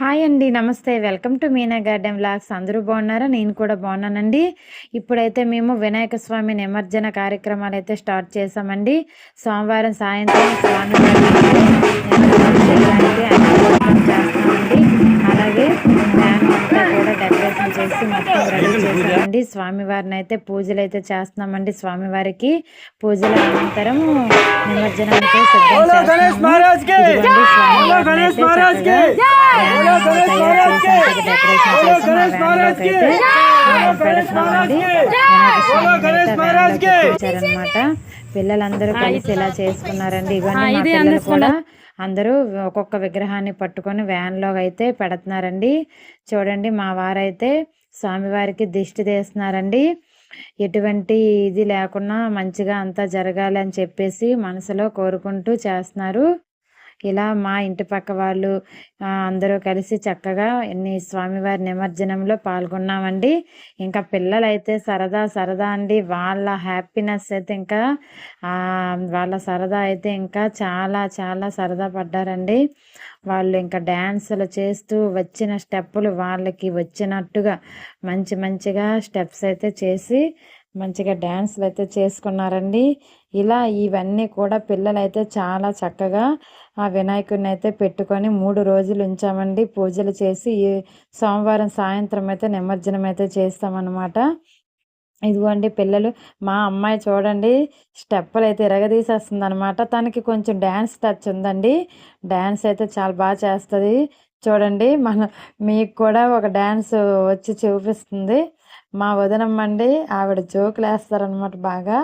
Hi అండి నమస్తే. Welcome to Meena garden vlogs. అందరూ బాగున్నారా? నేను కూడా బాగున్నానండి. ఇప్పుడైతే మేము వినాయక స్వామి నిమజ్జన కార్యక్రమాలు అయితే స్టార్ట్ చేసామండి సోమవారం సాయంత్రం స్వామి చేస్తామండి. అలాగే చేసామండి స్వామివారిని అయితే పూజలు అయితే చేస్తున్నామండి. స్వామివారికి పూజల అనంతరం నిమజ్జనానికి సిద్ధం చేస్తున్నాము. పిల్లలందరూ కలిసి ఇలా చేసుకున్నారండి. ఇవన్నీ కూడా అందరూ ఒక్కొక్క విగ్రహాన్ని పట్టుకొని వ్యాన్లో అయితే పెడుతున్నారండి. చూడండి మా వారైతే స్వామివారికి దిష్టి తీస్తున్నారండి. ఎటువంటి ఇది లేకుండా మంచిగా అంతా జరగాలి అని చెప్పేసి మనసులో కోరుకుంటూ చేస్తున్నారు. ఇలా మా ఇంటి పక్క వాళ్ళు అందరూ కలిసి చక్కగా ఎన్ని స్వామివారి నిమజ్జనంలో పాల్గొన్నామండి. ఇంకా పిల్లలైతే సరదా సరదా అండి. వాళ్ళ హ్యాపీనెస్ అయితే ఇంకా వాళ్ళ సరదా అయితే ఇంకా చాలా చాలా సరదా పడ్డారండి. వాళ్ళు ఇంకా డ్యాన్సులు చేస్తూ వచ్చిన స్టెప్పులు వాళ్ళకి వచ్చినట్టుగా మంచి మంచిగా స్టెప్స్ అయితే చేసి మంచిగా డ్యాన్స్లు అయితే చేసుకున్నారండి. ఇలా ఇవన్నీ కూడా పిల్లలు అయితే చాలా చక్కగా ఆ వినాయకుడిని అయితే పెట్టుకొని మూడు రోజులు ఉంచామండి. పూజలు చేసి సోమవారం సాయంత్రం అయితే నిమజ్జనం అయితే చేస్తామన్నమాట. ఇదిగోండి పిల్లలు మా అమ్మాయి చూడండి స్టెప్పులు అయితే ఇరగదీసేస్తుంది అనమాట తనకి కొంచెం డ్యాన్స్ టచ్ ఉందండి. డ్యాన్స్ అయితే చాలా బాగా చేస్తుంది. చూడండి మన మీకు కూడా ఒక డ్యాన్స్ వచ్చి చూపిస్తుంది. మా వదనమ్మండి ఆవిడ జోకులు వేస్తారనమాట బాగా.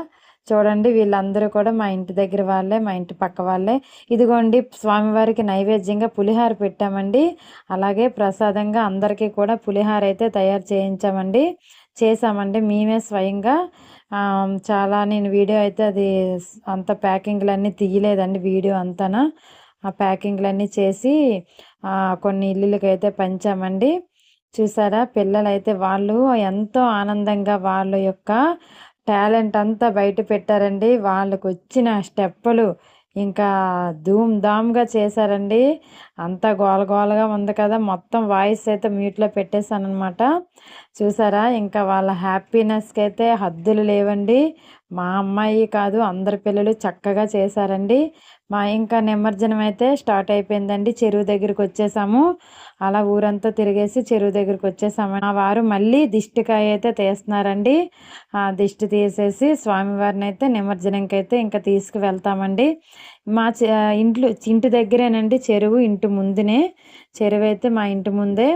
చూడండి వీళ్ళందరూ కూడా మా ఇంటి దగ్గర వాళ్ళే మా ఇంటి పక్క వాళ్ళే. ఇదిగోండి స్వామివారికి నైవేద్యంగా పులిహార పెట్టామండి. అలాగే ప్రసాదంగా అందరికీ కూడా పులిహార అయితే తయారు చేయించామండి. చేసామండి మేమే స్వయంగా. చాలా నేను వీడియో అయితే అది అంత ప్యాకింగ్లన్నీ తీయలేదండి వీడియో అంతనా. ఆ ప్యాకింగ్లన్నీ చేసి కొన్ని ఇల్లులకైతే పంచామండి. చూసారా? పిల్లలైతే వాళ్ళు ఎంతో ఆనందంగా వాళ్ళ యొక్క టాలెంట్ అంతా బయట పెట్టారండి. వాళ్ళకు వచ్చిన స్టెప్పులు ఇంకా ధూమ్ ధామ్గా చేశారండి. అంతా గోలగోలగా ఉంది కదా. మొత్తం వాయిస్ అయితే మ్యూట్లో పెట్టేశాను అనమాట చూసారా? ఇంకా వాళ్ళ హ్యాపీనెస్కి అయితే హద్దులు లేవండి. మా అమ్మాయి కాదు అందరి పిల్లలు చక్కగా చేశారండి. మా ఇంకా నిమజ్జనం అయితే స్టార్ట్ అయిపోయిందండి. చెరువు దగ్గరికి వచ్చేసాము. అలా ఊరంతా తిరిగేసి చెరువు దగ్గరికి వచ్చేసాము ఆ వారు మళ్ళీ దిష్టికాయ అయితే తీస్తున్నారండి. ఆ దిష్టి తీసేసి స్వామివారిని అయితే నిమజ్జనంకి అయితే ఇంకా తీసుకువెళ్తామండి. మా ఇంట్లో ఇంటి దగ్గరేనండి చెరువు ఇంటి ముందునే. చెరువు అయితే మా ఇంటి ముందే.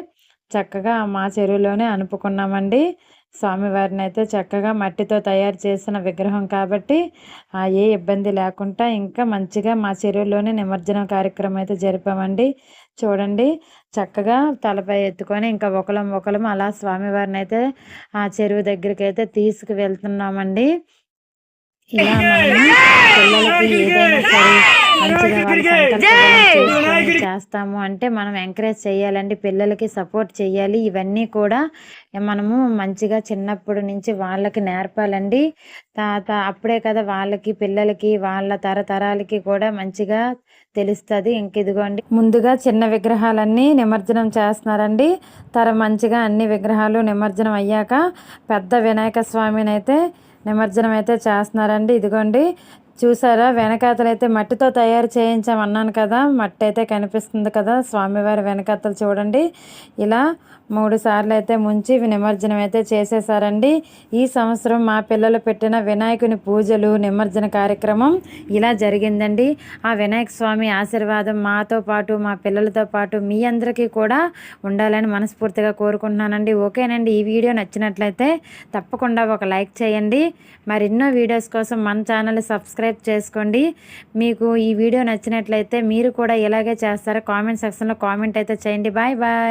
చక్కగా మా చెరువులోనే అనుపుకున్నామండి స్వామివారిని అయితే చక్కగా మట్టితో తయారు చేసిన విగ్రహం కాబట్టి ఏ ఇబ్బంది లేకుండా ఇంకా మంచిగా మా చెరువులోనే నిమజ్జనం కార్యక్రమం అయితే జరిపామండి. చూడండి చక్కగా తలపై ఎత్తుకొని ఇంకా ఒకలం ఒకలం అలా స్వామివారిని అయితే ఆ చెరువు దగ్గరికి అయితే తీసుకువెళ్తున్నామండి. ఇలా పిల్లలకి ఏదైనా సరే మంచిగా చేస్తాము అంటే మనం ఎంకరేజ్ చేయాలండి పిల్లలకి సపోర్ట్ చేయాలి. ఇవన్నీ కూడా మనము మంచిగా చిన్నప్పటి నుంచి వాళ్ళకి నేర్పాలండి. తాత అప్పుడే కదా వాళ్ళకి పిల్లలకి వాళ్ళ తరతరాలకి కూడా మంచిగా తెలుస్తుంది. ఇంక ఇదిగోండి. ముందుగా చిన్న విగ్రహాలన్నీ నిమజ్జనం చేస్తున్నారండి. తర మంచిగా అన్ని విగ్రహాలు నిమజ్జనం అయ్యాక పెద్ద వినాయక స్వామిని అయితే నిమజ్జనం అయితే చేస్తున్నారండి. ఇదిగోండి. చూసారా? వెనకాతలు అయితే మట్టితో తయారు చేయించామన్నాను కదా. మట్టి అయితే కనిపిస్తుంది కదా. స్వామివారి వెనకాతలు చూడండి. ఇలా మూడు సార్లు అయితే ముంచి నిమజ్జనం అయితే చేసేసారండి ఈ సంవత్సరం మా పిల్లలు పెట్టిన వినాయకుని పూజలు నిమజ్జన కార్యక్రమం ఇలా జరిగిందండి. ఆ వినాయక స్వామి ఆశీర్వాదం మాతో పాటు మా పిల్లలతో పాటు మీ అందరికీ కూడా ఉండాలని మనస్ఫూర్తిగా కోరుకుంటున్నానండి. ఓకేనండి. ఈ వీడియో నచ్చినట్లయితే తప్పకుండా ఒక లైక్ చేయండి. మరెన్నో వీడియోస్ కోసం మన ఛానల్ సబ్స్క్రైబ్ సబ్స్క్రైబ్ చేసుకోండి. మీకు ఈ వీడియో నచ్చినట్లయితే మీరు కూడా ఇలాగే చేస్తారు? కామెంట్ సెక్షన్లో కామెంట్ అయితే చేయండి. Bye bye